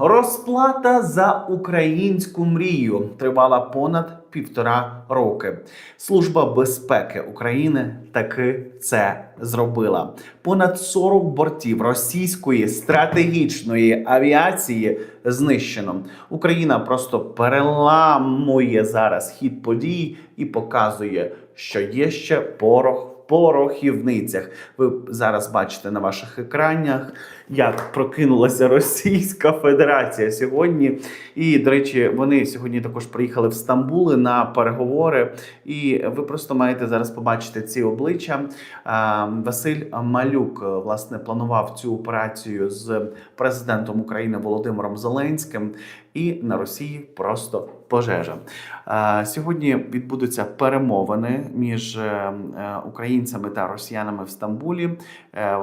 Розплата за українську мрію тривала понад півтора роки. Служба безпеки України таки це зробила. Понад 40 бортів російської стратегічної авіації знищено. Україна просто переламує зараз хід подій і показує, що є ще порох в порохівницях. Ви зараз бачите на ваших екранах, як прокинулася Російська Федерація сьогодні. І, до речі, вони сьогодні також приїхали в Стамбули на переговори. І ви просто маєте зараз побачити ці обличчя. Василь Малюк власне планував цю операцію з президентом України Володимиром Зеленським. І на Росії просто пожежа. Сьогодні відбудуться перемовини між е, е, українцями та росіянами в Стамбулі. Е,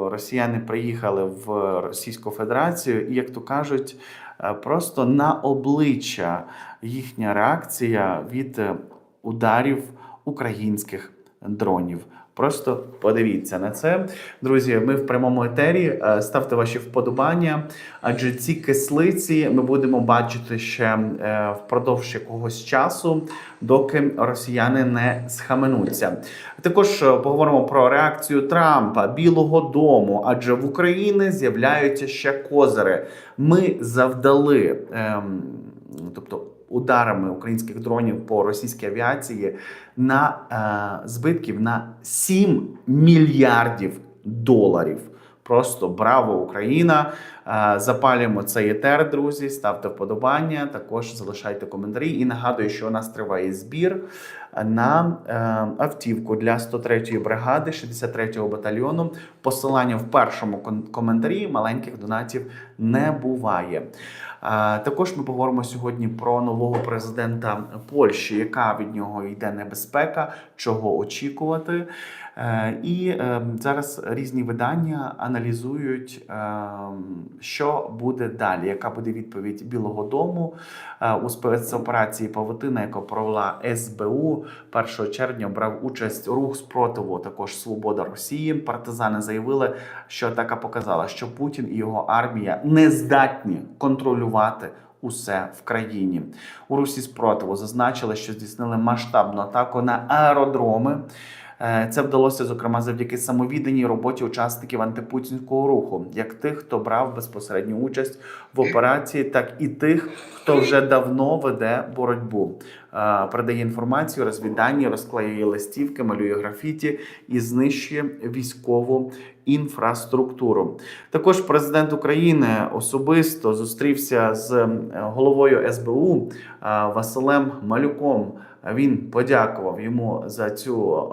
Росіяни приїхали в Російську Федерацію, і як то кажуть, е, просто на обличчя їхня реакція від е, ударів українських дронів. Просто подивіться на це, друзі. Ми в прямому етері. Е, Ставте ваші вподобання, адже ці кислиці ми будемо бачити ще е, впродовж якогось часу, доки росіяни не схаменуться. Також е, поговоримо про реакцію Трампа, Білого Дому, адже в Україні з'являються ще козири. Ми завдали, ем, тобто ударами українських дронів по російській авіації на е, збитків на 7 мільярдів доларів. Просто браво, Україна! Е, Запалюємо цей етер, друзі. Ставте вподобання, також залишайте коментарі. І нагадую, що у нас триває збір на е, автівку для 103-ї бригади 63-го батальйону. Посилання в першому коментарі маленьких донатів не буває. Також ми поговоримо сьогодні про нового президента Польщі, яка від нього йде небезпека, чого очікувати. Е, І е, зараз різні видання аналізують, е, що буде далі, яка буде відповідь Білого Дому у спецоперації Павутина, яку провела СБУ 1 червня. Брав участь рух спротиву, також Свобода Росії. Партизани заявили, що атака показала, що Путін і його армія не здатні контролювати. Усе в країні у Русі спротиву зазначили, що здійснили масштабну атаку на аеродроми. Е, Це вдалося зокрема завдяки самовідданій роботі учасників антипутінського руху, як тих, хто брав безпосередню участь в операції, так і тих, хто вже давно веде боротьбу. Е, Передає інформацію, розвідання, розклеює листівки, малює графіті і знищує військову інфраструктуру. Також президент України особисто зустрівся з е, головою СБУ Василем Малюком. Він подякував йому за цю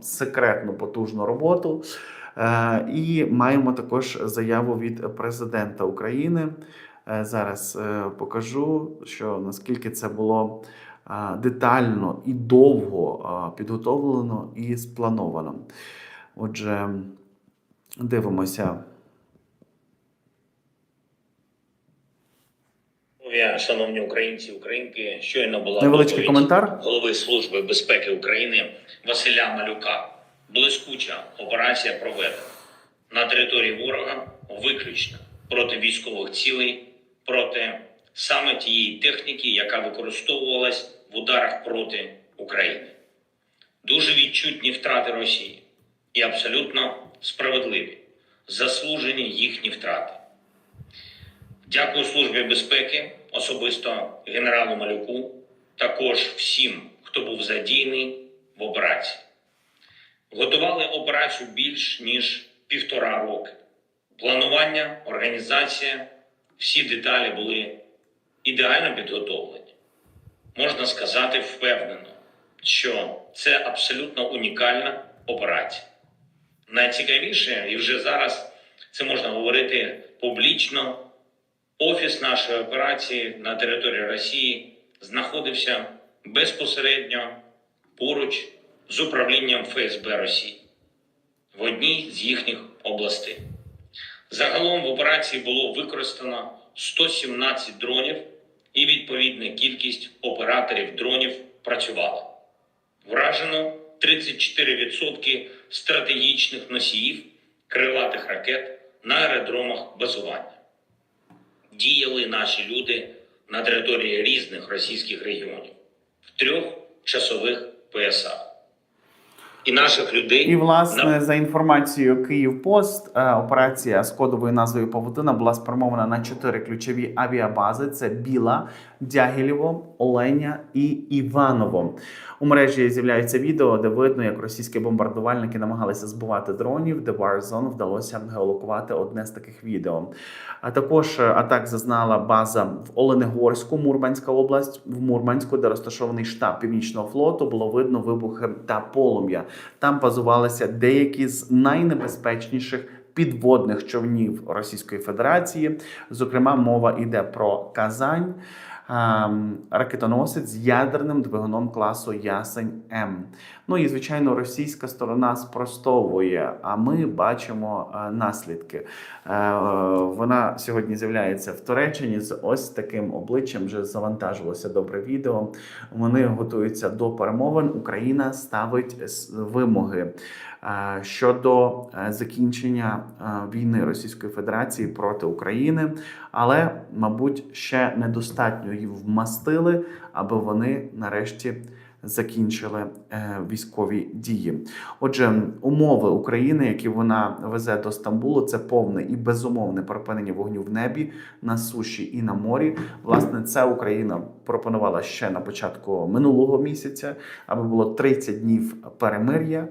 секретну потужну роботу. Е, І маємо також заяву від президента України. Е, Зараз е, покажу, що наскільки це було детально і довго підготовлено і сплановано. Отже, дивимося. Я, шановні українці, українки, щойно була Невеличкий коментар. голови Служби безпеки України Василя Малюка. Блискуча операція проведена на території ворога виключно проти військових цілей, проти саме тієї техніки, яка використовувалась в ударах проти України. Дуже відчутні втрати Росії і абсолютно справедливі, заслужені їхні втрати. Дякую Службі безпеки, особисто генералу Малюку, також всім, хто був задійний в операції. Готували операцію більш ніж півтора роки. Планування, організація, всі деталі були ідеально підготовлені. Можна сказати впевнено, що це абсолютно унікальна операція. Найцікавіше, і вже зараз це можна говорити публічно. Офіс нашої операції на території Росії знаходився безпосередньо поруч з управлінням ФСБ Росії в одній з їхніх областей. Загалом в операції було використано 117 дронів, і відповідна кількість операторів дронів працювала. Вражено 34% стратегічних носіїв крилатих ракет на аеродромах базування. Діяли наші люди на території різних російських регіонів в трьох часових поясах. І наших людей І власне за інформацією Київпост, е, операція з кодовою назвою Павутина була спрямована на чотири ключові авіабази: це Біла, Дягілєво, Оленя і Іваново. У мережі з'являється відео, де видно, як російські бомбардувальники намагалися збивати дронів, де Warzone вдалося геолокувати одне з таких відео. А також е, атак зазнала база в Оленегорську, Мурманська область, в Мурманську, де розташований штаб Північного флоту. Було видно вибухи та полум'я. Там базувалися деякі з найнебезпечніших. Підводних човнів Російської Федерації, зокрема, мова йде про Казань, ракетоносець з ядерним двигуном класу Ясень М. Ну і звичайно, російська сторона спростовує. А ми бачимо е, наслідки. Е, Вона сьогодні з'являється в Туреччині з ось таким обличчям. Вже завантажилося добре відео. Вони готуються до перемовин. Україна ставить вимоги е, щодо е, закінчення е, війни Російської Федерації проти України, але, мабуть, ще недостатньо їх вмастили, аби вони нарешті закінчили е, військові дії. Отже, умови України, які вона везе до Стамбулу, це повне і безумовне припинення вогню в небі, на суші і на морі. Власне, це Україна пропонувала ще на початку минулого місяця, аби було 30 днів перемир'я.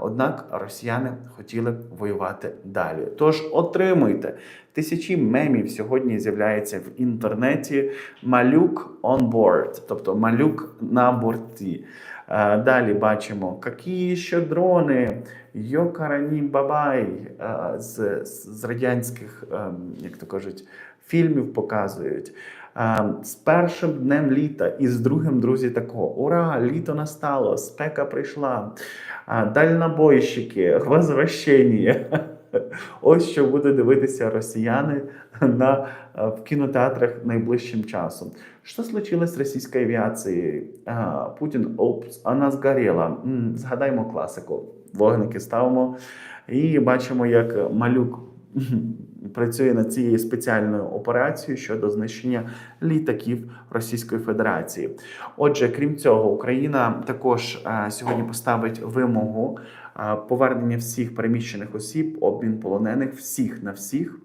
Однак росіяни хотіли воювати далі. Тож отримуйте тисячі мемів сьогодні з'являється в інтернеті. Малюк on board, тобто малюк на борті. Е, Далі бачимо, які ще дрони, Йокарані Бабай е, з, з радянських, ем, як то кажуть, фільмів показують. Е, З першим днем літа і з другим, друзі, такого ура! Літо настало, спека прийшла. Дальнобойщики, возвращення. Ось що буде дивитися росіяни на, в кінотеатрах найближчим часом. Що случилось з російською авіацією? Путін, опс, вона згоріла. Згадаймо класику. Вогники ставимо і бачимо, як малюк працює над цією спеціальною операцією щодо знищення літаків Російської Федерації. Отже, крім цього, Україна також е, сьогодні поставить вимогу е, повернення всіх переміщених осіб, обмін полонених всіх на всіх.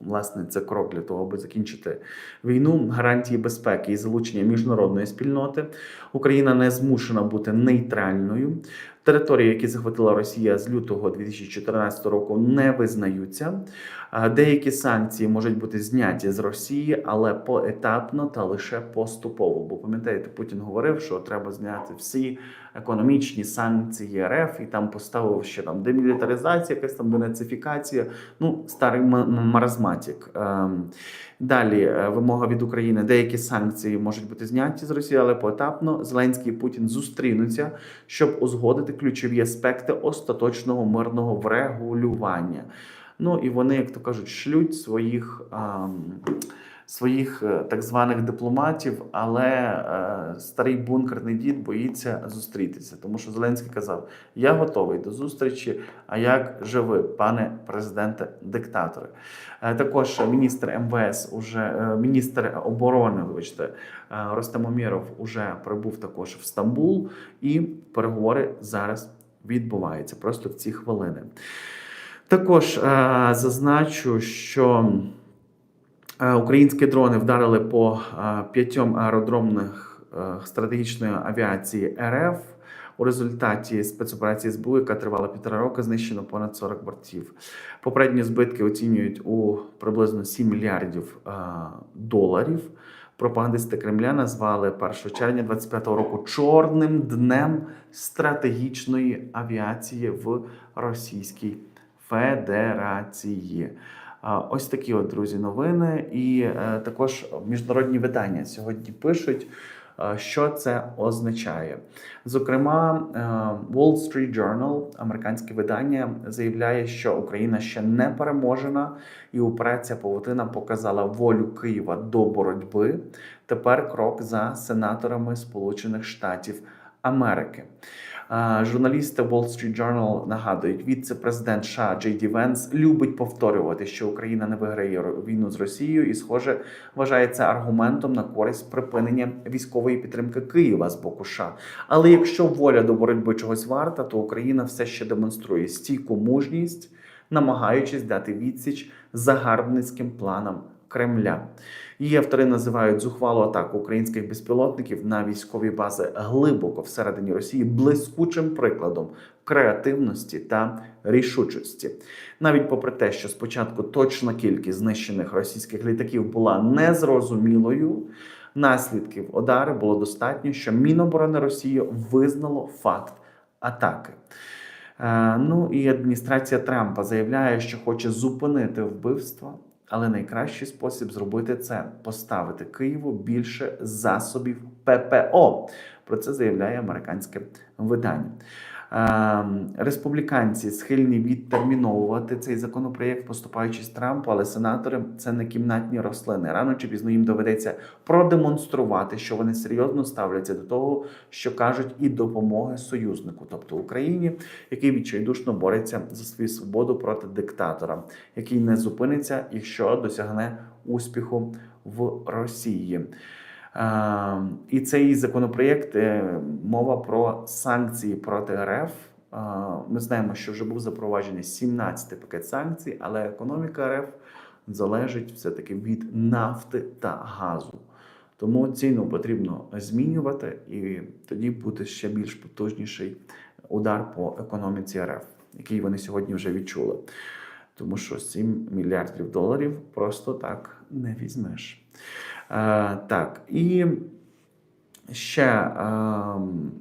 Власне, це крок для того, аби закінчити війну, гарантії безпеки і залучення міжнародної спільноти. Україна не змушена бути нейтральною. Території, які захватила Росія з лютого 2014 року, не визнаються. Деякі санкції можуть бути зняті з Росії, але поетапно та лише поступово. Бо пам'ятаєте, Путін говорив, що треба зняти всі економічні санкції РФ, і там поставив ще там демілітаризація, якась там денацифікація. Ну, старий м- м- маразматик. Ем, Далі е, вимога від України: деякі санкції можуть бути зняті з Росії, але поетапно Зеленський і Путін зустрінуться, щоб узгодити ключові аспекти остаточного мирного врегулювання. Ну і вони, як то кажуть, шлють своїх. ем, Своїх е, так званих дипломатів, але е, старий бункерний дід боїться зустрітися, тому що Зеленський казав: Я готовий до зустрічі. А як же ви, пане президенте диктаторе? Е, Також міністр МВС, уже міністр оборони, вибачте, е, Ростем уже прибув також в Стамбул, і переговори зараз відбуваються просто в ці хвилини. Також е, зазначу, що українські дрони вдарили по е, п'ятьом аеродромних е, стратегічної авіації РФ. У результаті спецоперації СБУ, яка тривала півтора року, знищено понад 40 бортів. Попередні збитки оцінюють у приблизно 7 мільярдів е, доларів. Пропагандисти Кремля назвали 1 червня 25-го року чорним днем стратегічної авіації в Російській Федерації. Ось такі от друзі новини, і е, також міжнародні видання сьогодні пишуть, е, що це означає. Зокрема, е, Wall Street Journal, американське видання, заявляє, що Україна ще не переможена, і операція Павутина показала волю Києва до боротьби. Тепер крок за сенаторами Сполучених Штатів Америки. Журналісти Wall Street Journal нагадують, віце-президент США Джей Ді Венс любить повторювати, що Україна не виграє війну з Росією, і, схоже, вважає це аргументом на користь припинення військової підтримки Києва з боку США. Але якщо воля до боротьби чогось варта, то Україна все ще демонструє стійку мужність, намагаючись дати відсіч загарбницьким планам Кремля. Її автори називають зухвалу атаку українських безпілотників на військові бази глибоко всередині Росії блискучим прикладом креативності та рішучості. Навіть попри те, що спочатку точна кількість знищених російських літаків була незрозумілою, наслідків удару було достатньо, що Міноборони Росії визнало факт атаки. Е, Ну і адміністрація Трампа заявляє, що хоче зупинити вбивства, але найкращий спосіб зробити це поставити Києву більше засобів ППО. Про це заявляє американське видання. Республіканці схильні відтерміновувати цей законопроєкт, поступаючись Трампу, але сенатори це не кімнатні рослини. Рано чи пізно їм доведеться продемонструвати, що вони серйозно ставляться до того, що кажуть, і допомоги союзнику, тобто Україні, який відчайдушно бореться за свою свободу проти диктатора, який не зупиниться, якщо досягне успіху в Росії. Е, І цей законопроєкт е, мова про санкції проти РФ. Е, Ми знаємо, що вже був запроваджений 17 пакет санкцій, але економіка РФ залежить все-таки від нафти та газу. Тому ціну потрібно змінювати, і тоді буде ще більш потужніший удар по економіці РФ, який вони сьогодні вже відчули. Тому що 7 мільярдів доларів просто так не візьмеш. Е, так, і ще е,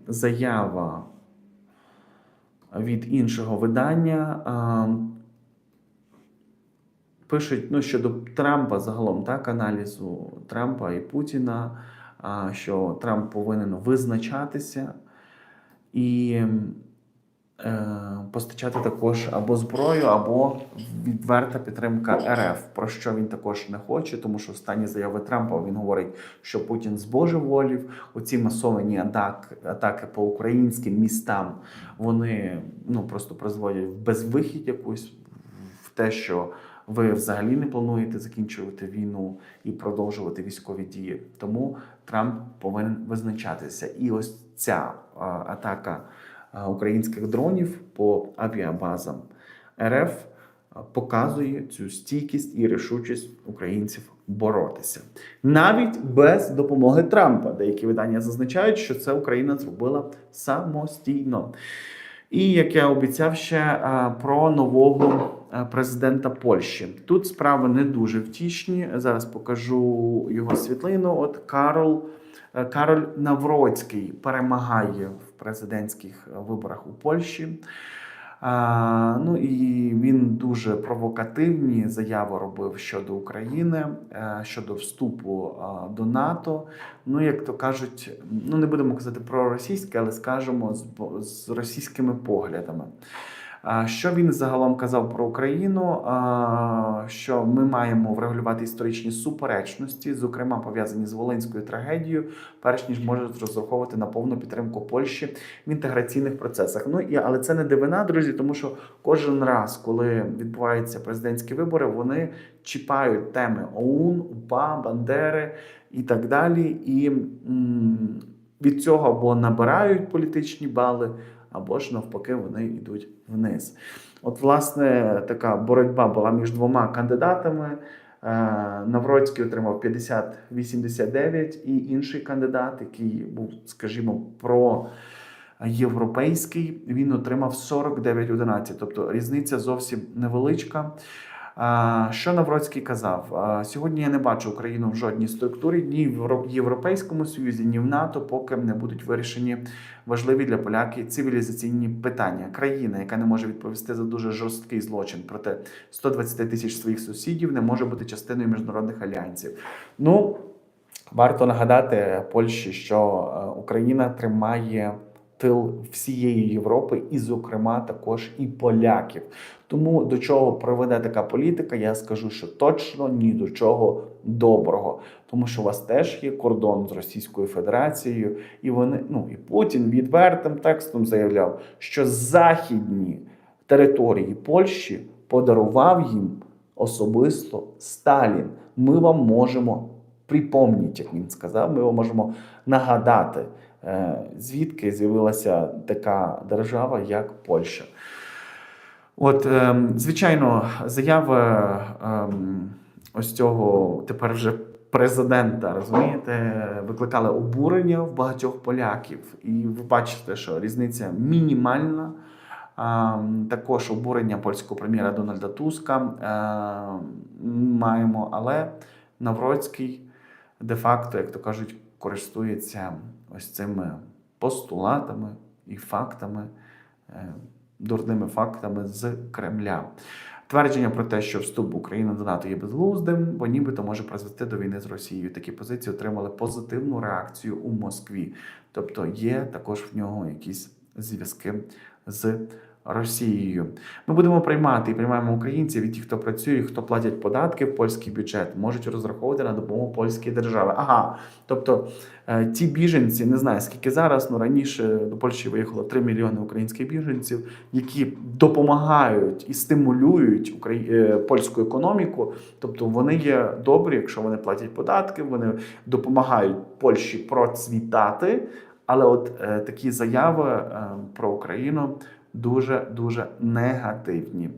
заява від іншого видання. Е, пишуть ну, щодо Трампа загалом, так, аналізу Трампа і Путіна, що Трамп повинен визначатися і е, постачати також або зброю, або відверта підтримка РФ, про що він також не хоче, тому що останні заяви Трампа він говорить, що Путін збожеволів. Оці масовані атак, атаки по українським містам вони ну просто призводять в безвихідь якусь в те, що ви взагалі не плануєте закінчувати війну і продовжувати військові дії. Тому Трамп повинен визначатися. І ось ця атака українських дронів по авіабазам РФ показує цю стійкість і рішучість українців боротися навіть без допомоги Трампа. Деякі видання зазначають, що це Україна зробила самостійно. І як я обіцяв ще про нового президента Польщі. Тут справи не дуже втішні. Зараз покажу його світлину. От Карол. Е, Кароль Навроцький перемагає в президентських е, виборах у Польщі. А, ну і він дуже провокативні заяви робив щодо України, е, щодо вступу до НАТО. Ну, як то кажуть, ну не будемо казати про російське, але скажемо з, з російськими поглядами. Що він загалом казав про Україну? Що ми маємо врегулювати історичні суперечності, зокрема пов'язані з Волинською трагедією, перш ніж можуть розраховувати на повну підтримку Польщі в інтеграційних процесах. Ну і але це не дивина, друзі, тому що кожен раз, коли відбуваються президентські вибори, вони чіпають теми ОУН, УПА, Бандери і так далі. І від цього або набирають політичні бали, або ж навпаки вони йдуть вниз. От, власне, така боротьба була між двома кандидатами. Е, Навроцький отримав 50-89, і інший кандидат, який був, скажімо, про європейський, він отримав 49-11. Тобто різниця зовсім невеличка. Що Навроцький казав? Сьогодні я не бачу Україну в жодній структурі, ні в Європейському Союзі, ні в НАТО, поки не будуть вирішені важливі для поляків цивілізаційні питання. Країна, яка не може відповісти за дуже жорсткий злочин проти 120 тисяч своїх сусідів, не може бути частиною міжнародних альянсів. Ну, варто нагадати Польщі, що е, Україна тримає тил всієї Європи, і, зокрема, також і поляків. Тому до чого приведе така політика, я скажу, що точно ні до чого доброго, тому що у вас теж є кордон з Російською Федерацією, і вони ну і Путін відвертим текстом заявляв, що західні території Польщі подарував їм особисто Сталін. Ми вам можемо припомнити, як він сказав, ми вам можемо нагадати, звідки з'явилася така держава, як Польща. От, ем, звичайно, заяви ем, ось цього тепер вже президента, розумієте, викликали обурення в багатьох поляків. І ви бачите, що різниця мінімальна. Ем, Також обурення польського прем'єра Дональда Туска маємо, але Навроцький де-факто, як то кажуть, користується ось цими постулатами і фактами, е, дурними фактами з Кремля. Твердження про те, що вступ України до НАТО є безглуздим, бо нібито може призвести до війни з Росією. Такі позиції отримали позитивну реакцію у Москві. Тобто є також в нього якісь зв'язки з Росією. Ми будемо приймати і приймаємо українців і ті, хто працює, хто платять податки в польський бюджет, можуть розраховувати на допомогу польської держави. Ага, тобто е, ті біженці, не знаю скільки зараз, ну раніше до Польщі виїхало 3 мільйони українських біженців, які допомагають і стимулюють Украї... е, польську економіку. Тобто вони є добрі, якщо вони платять податки, вони допомагають Польщі процвітати. Але от е, такі заяви е, про Україну дуже дуже негативні.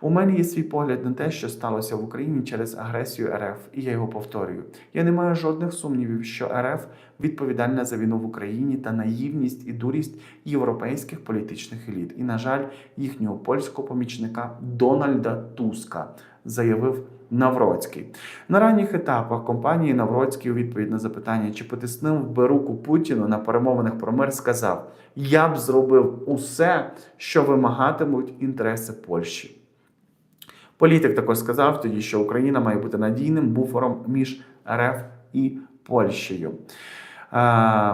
У мене є свій погляд на те, що сталося в Україні через агресію РФ, і я його повторюю. Я не маю жодних сумнівів, що РФ відповідальна за війну в Україні та наївність і дурість європейських політичних еліт. І, на жаль, їхнього польського помічника Дональда Туска заявив Навроцький. На ранніх етапах компанії Навроцький у відповідь на запитання, чи потиснув би руку Путіну на перемовинах про мир, сказав: Я б зробив усе, що вимагатимуть інтереси Польщі. Політик також сказав тоді, що Україна має бути надійним буфером між РФ і Польщею. Е,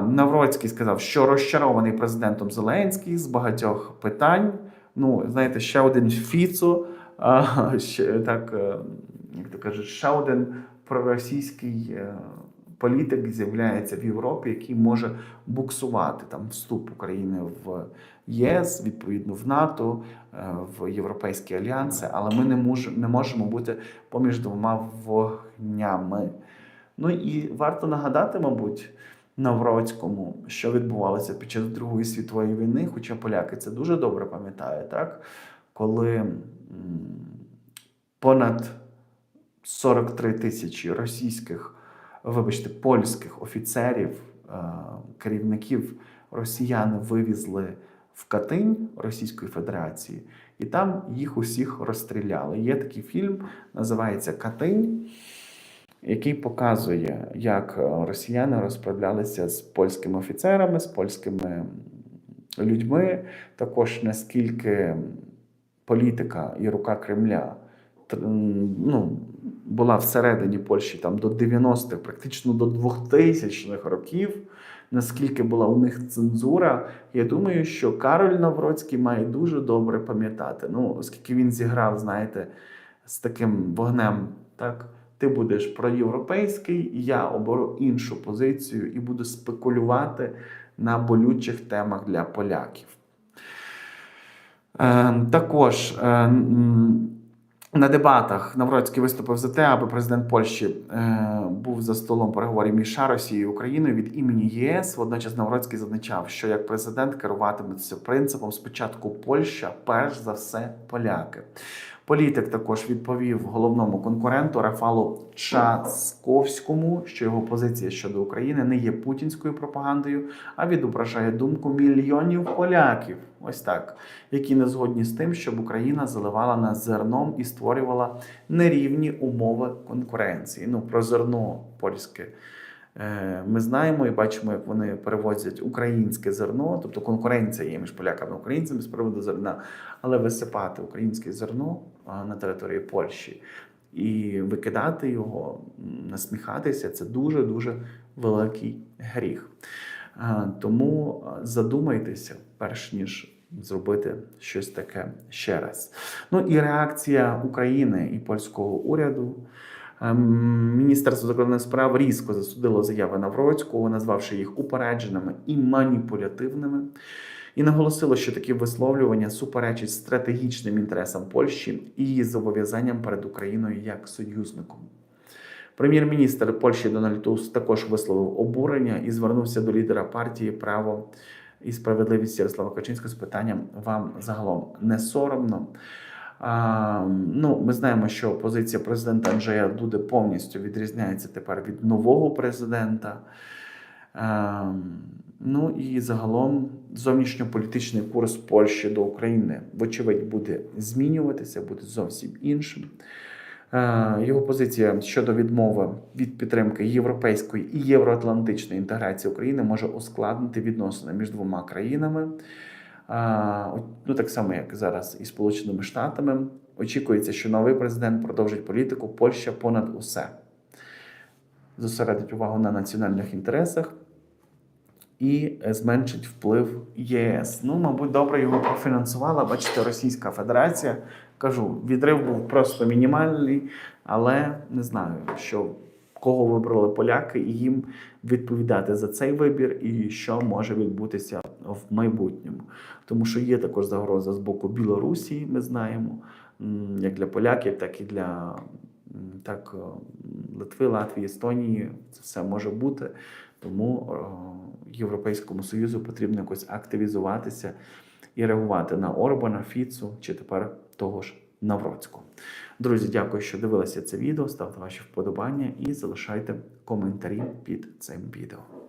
Навроцький сказав, що розчарований президентом Зеленський з багатьох питань. Ну, знаєте, ще один Фіцо, а, ще так, е, як то кажуть, ще один проросійський е, політик з'являється в Європі, який може буксувати там вступ України в ЄС, відповідно в НАТО, е, в Європейські альянси, але ми не, мож, не можемо бути поміж двома вогнями. Ну і варто нагадати, мабуть, Навроцькому, що відбувалося під час Другої світової війни, хоча поляки це дуже добре пам'ятають, так? коли понад 43 тисячі російських, вибачте, польських офіцерів, е, керівників росіяни вивізли в Катинь Російської Федерації, і там їх усіх розстріляли. Є такий фільм, називається Катинь який показує, як е, росіяни розправлялися з польськими офіцерами, з польськими людьми, також наскільки політика і рука Кремля ну, була всередині Польщі там до 90-х, практично до 2000-х років. Наскільки була у них цензура, я думаю, що Кароль Навроцький має дуже добре пам'ятати. Ну, оскільки він зіграв, знаєте, з таким вогнем, так ти будеш проєвропейський, я оберу іншу позицію і буду спекулювати на болючих темах для поляків. Е, також е, на дебатах Навроцький виступив за те, аби президент Польщі е, був за столом переговорів між Росією і Україною від імені ЄС. Водночас Навроцький зазначав, що як президент керуватиметься принципом спочатку Польща, перш за все поляки. Політик також відповів головному конкуренту Рафалу Часковському, що його позиція щодо України не є путінською пропагандою, а відображає думку мільйонів поляків, ось так, які не згодні з тим, щоб Україна заливала нас зерном і створювала нерівні умови конкуренції. Ну про зерно польське. Е, Ми знаємо і бачимо, як вони перевозять українське зерно, тобто конкуренція є між поляками і українцями з приводу зерна, але висипати українське зерно на території Польщі і викидати його, насміхатися це дуже дуже великий гріх. Тому задумайтеся, перш ніж зробити щось таке ще раз. Ну і реакція України і польського уряду. Міністерство закордонних справ різко засудило заяви Навроцького, назвавши їх упередженими і маніпулятивними, і наголосило, що такі висловлювання суперечать стратегічним інтересам Польщі і зобов'язанням перед Україною як союзником. Прем'єр-міністр Польщі Дональд Туск також висловив обурення і звернувся до лідера партії Право і справедливість Ярослава Качинського з питанням вам загалом не соромно. Ну, ми знаємо, що позиція президента Анджея Дуди повністю відрізняється тепер від нового президента. Ну і загалом зовнішньополітичний курс Польщі до України, вочевидь, буде змінюватися, буде зовсім іншим. Його позиція щодо відмови від підтримки європейської і євроатлантичної інтеграції України може ускладнити відносини між двома країнами. Ну, так само, як зараз і Сполученими Штатами. Очікується, що новий президент продовжить політику Польща понад усе. Зосередить увагу на національних інтересах і зменшить вплив ЄС. Ну, мабуть, добре його профінансувала. Бачите, Російська Федерація. Кажу, відрив був просто мінімальний, але не знаю, що кого вибрали поляки, і їм відповідати за цей вибір, і що може відбутися в майбутньому. Тому що є також загроза з боку Білорусі, ми знаємо, як для поляків, так і для так, е, Литви, Латвії, Естонії. Це все може бути. Тому е, Європейському Союзу потрібно якось активізуватися і реагувати на Орбана, Фіцу чи тепер того ж Навроцького. Друзі, дякую, що дивилися це відео. Ставте ваші вподобання і залишайте коментарі під цим відео.